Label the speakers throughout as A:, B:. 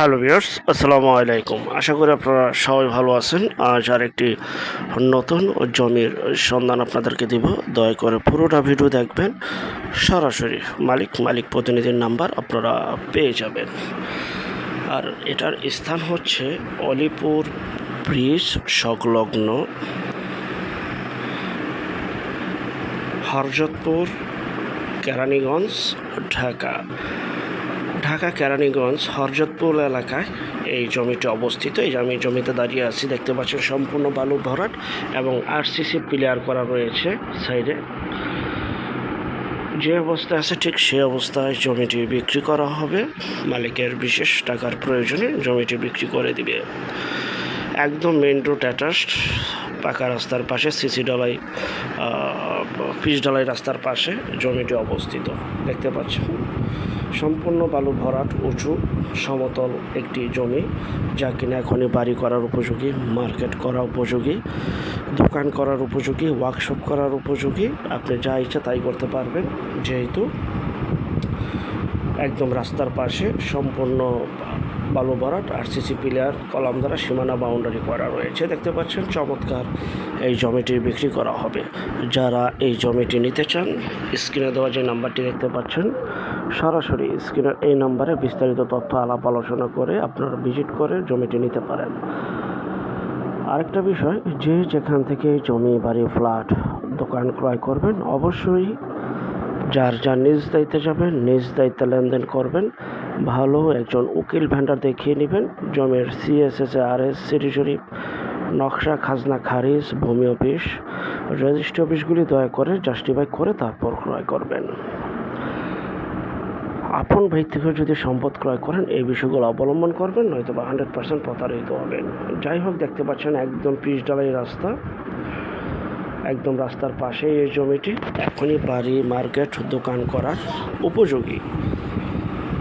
A: Hello viewers, আসসালামু আলাইকুম। আশা করি আপনারা সবাই ভালো আছেন। আজ আর একটি নতুন জমির সন্ধান আপনাদেরকে দিব। দয়া করে পুরোটা ভিডিও দেখবেন। সরাসরি মালিক মালিক প্রতিনিধির নাম্বার আপনারা পেয়ে যাবেন। আর এটার স্থান হচ্ছে অলিপুর ব্রিজ সংলগ্ন হরজতপুর, কেরানীগঞ্জ, ঢাকা। ঢাকা কেরানীগঞ্জ হরজতপুর এলাকায় এই জমিটি অবস্থিত। এই আমি জমিতে দাঁড়িয়ে আছি, দেখতে পাচ্ছেন সম্পূর্ণ বালু ভরাট এবং আরসিসি প্লেয়ার করা রয়েছে সাইডে। যে অবস্থায় আছে ঠিক সেই অবস্থায় জমিটি বিক্রি করা হবে। মালিকের বিশেষ টাকার প্রয়োজনে জমিটি বিক্রি করে দিবে। একদম মেন রোড অ্যাটাচড পাকা রাস্তার পাশে সিসি ডলাই পিচ ডলাই রাস্তার পাশে জমিটি অবস্থিত। দেখতে পাচ্ছেন, সম্পূর্ণ বালু ভরাট, উঁচু, সমতল একটি জমি, যা কিনা এখনই বাড়ি করার উপযোগী মার্কেট করা উপযোগী, দোকান করার উপযোগী ওয়ার্কশপ করার উপযোগী। আপনি যা ইচ্ছা তাই করতে পারবেন, যেহেতু একদম রাস্তার পাশে সম্পূর্ণ বালু ভরাট আর সিসি পিলার কলাম দ্বারা সীমানা বাউন্ডারি করা রয়েছে। দেখতে পাচ্ছেন, চমৎকার এই জমিটি বিক্রি করা হবে। যারা এই জমিটি নিতে চান, স্ক্রিনে দেওয়া যে নাম্বারটি দেখতে পাচ্ছেন, সরাসরি স্ক্রিনের এই নাম্বারে বিস্তারিত তথ্য, আলাপ আলোচনা করে আপনারা ভিজিট করে জমিটি নিতে পারেন। আরেকটা বিষয়, যে যেখান থেকে জমি, বাড়ি ফ্ল্যাট দোকান ক্রয় করবেন, অবশ্যই যার যার নিজ দায়িত্বে যাবেন, নিজ দায়িত্বে লেনদেন করবেন, ভালো একজন উকিল ভেন্ডার দেখিয়ে নেবেন, জমির সিএসএস আর এস সিটি শরীফ নকশা, খাজনা, খারিজ, ভূমি অফিস রেজিস্ট্রি অফিসগুলি দয়া করে জাস্টিফাই করে তারপর ক্রয় করবেন। আপন ভাই যদি সম্পদ ক্রয় করেন, এই বিষয়গুলো অবলম্বন করবেন নয়তো বা হান্ড্রেড পার্সেন্ট প্রতারিত হবেন। যাই হোক, দেখতে পাচ্ছেন একদম পিচ ডালাই রাস্তা। একদম রাস্তার পাশে এই জমিটি। এখনই বাড়ি মার্কেট দোকান করার উপযোগী।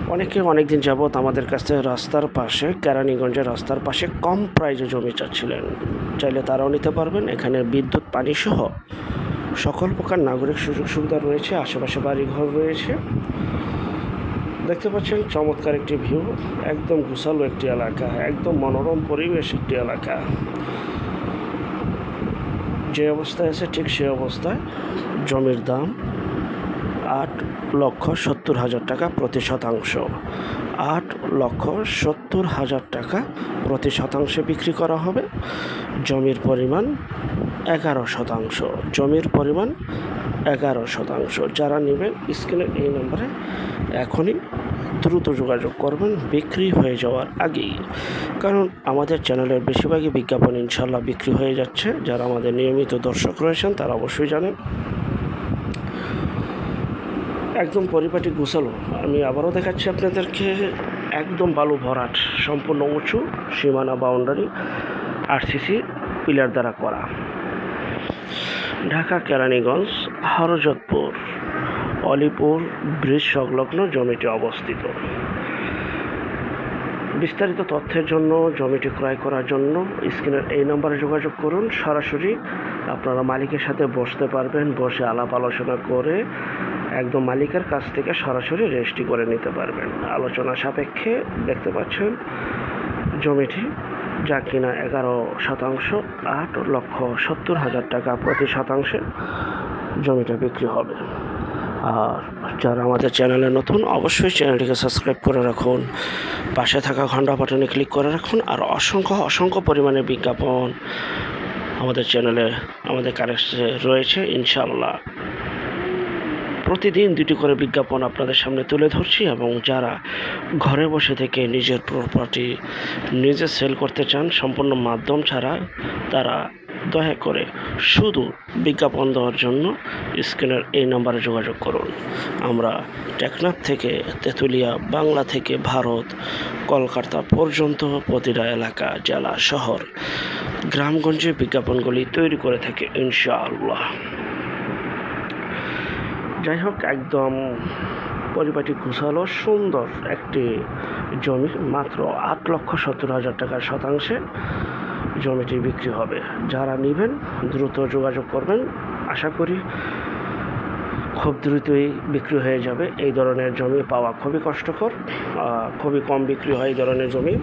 A: অনেকে অনেক দিন যাবৎ আমাদের কাছে রাস্তার পাশে, কেরানীগঞ্জের রাস্তার পাশে কম প্রাইজে জমি চাচ্ছিলেন। চাইলে তারাও নিতে পারবেন, এখানে বিদ্যুৎ, পানি সহ সকল প্রকার নাগরিক সুযোগ সুবিধা রয়েছে, আশেপাশে বাড়িঘর রয়েছে। দেখতে পাচ্ছেন চমৎকার একটি ভিউ, একদম ঘুষালো একটি এলাকা, একদম মনোরম পরিবেশ একটি এলাকা। যে অবস্থায় আছে ঠিক সেই অবস্থায় জমির দাম আট লক্ষ সত্তর হাজার টাকা প্রতি শতাংশ। আট লক্ষ সত্তর হাজার টাকা প্রতি শতাংশে বিক্রি করা হবে। জমির পরিমাণ এগারো শতাংশ। জমির পরিমাণ এগারো শতাংশ। যারা নেবেন স্ক্রিনের এই নম্বরে এখনই দ্রুত যোগাযোগ করবেন, বিক্রি হয়ে যাওয়ার আগেই। কারণ আমাদের চ্যানেলের বেশিরভাগই বিজ্ঞাপন ইনশাল্লাহ বিক্রি হয়ে যাচ্ছে। যারা আমাদের নিয়মিত দর্শক রয়েছেন, তারা অবশ্যই জানেন। একদম পরিপাটি গুছালো আমি আবারও দেখাচ্ছি আপনাদেরকে। একদম বালু ভরাট, সম্পূর্ণ উঁচু, সীমানা বাউন্ডারি আরসিসি পিলার দ্বারা করা। ঢাকা কেরানীগঞ্জ, হরজতপুর। অলিপুর ব্রিজ সংলগ্ন জমিটি অবস্থিত। বিস্তারিত তথ্যের জন্য জমিটি ক্রয় করার জন্য স্ক্রিনের এই নম্বরে যোগাযোগ করুন। সরাসরি আপনারা মালিকের সাথে বসতে পারবেন, বসে আলাপ আলোচনা করে একদম মালিকের কাছ থেকে সরাসরি রেজিস্ট্রি করে নিতে পারবেন। আলোচনা সাপেক্ষে দেখতে পাচ্ছেন জমিটি যা কিনা এগারো শতাংশ, আট লক্ষ সত্তর হাজার টাকা প্রতি শতাংশে জমিটা বিক্রি হবে। আর যারা আমাদের চ্যানেলে নতুন, অবশ্যই চ্যানেলটিকে সাবস্ক্রাইব করে রাখুন। পাশে থাকা ঘণ্টা বাটনে ক্লিক করে রাখুন আর অসংখ্য অসংখ্য পরিমাণে বিজ্ঞাপন আমাদের চ্যানেলে, আমাদের কাছে রয়েছে, ইনশাআল্লাহ। প্রতিদিন দুটি করে বিজ্ঞাপন আপনাদের সামনে তুলে ধরছি এবং যারা ঘরে বসে থেকে নিজের প্রপার্টি নিজে সেল করতে চান, সম্পূর্ণ মাধ্যম ছাড়া তারা দয়া করে শুধু বিজ্ঞাপন দেওয়ার জন্য স্ক্রিনের এই নাম্বারে যোগাযোগ করুন। আমরা টেকনাফ থেকে তেঁতুলিয়া, বাংলা থেকে ভারত, কলকাতা পর্যন্ত প্রতিটা এলাকা, জেলা, শহর, গ্রামগঞ্জে বিজ্ঞাপনগুলি তৈরি করে থাকে ইনশাআল্লাহ। যাই হোক, একদম পরিপাটি ঘুষালো সুন্দর একটি জমি, মাত্র আট লক্ষ সত্তর হাজার টাকার শতাংশে। জমিটি বিক্রি হবে। যারা নেবেন, দ্রুত যোগাযোগ করবেন। আশা করি খুব দ্রুতই বিক্রি হয়ে যাবে। এই ধরনের জমি পাওয়া খুবই কষ্টকর খুবই কম বিক্রি হয় এই ধরনের জমি।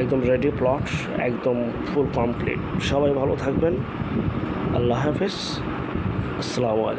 A: একদম রেডি প্লট একদম ফুল কমপ্লিট সবাই ভালো থাকবেন। আল্লাহ হাফেজ। আসসালামু আলাইকুম।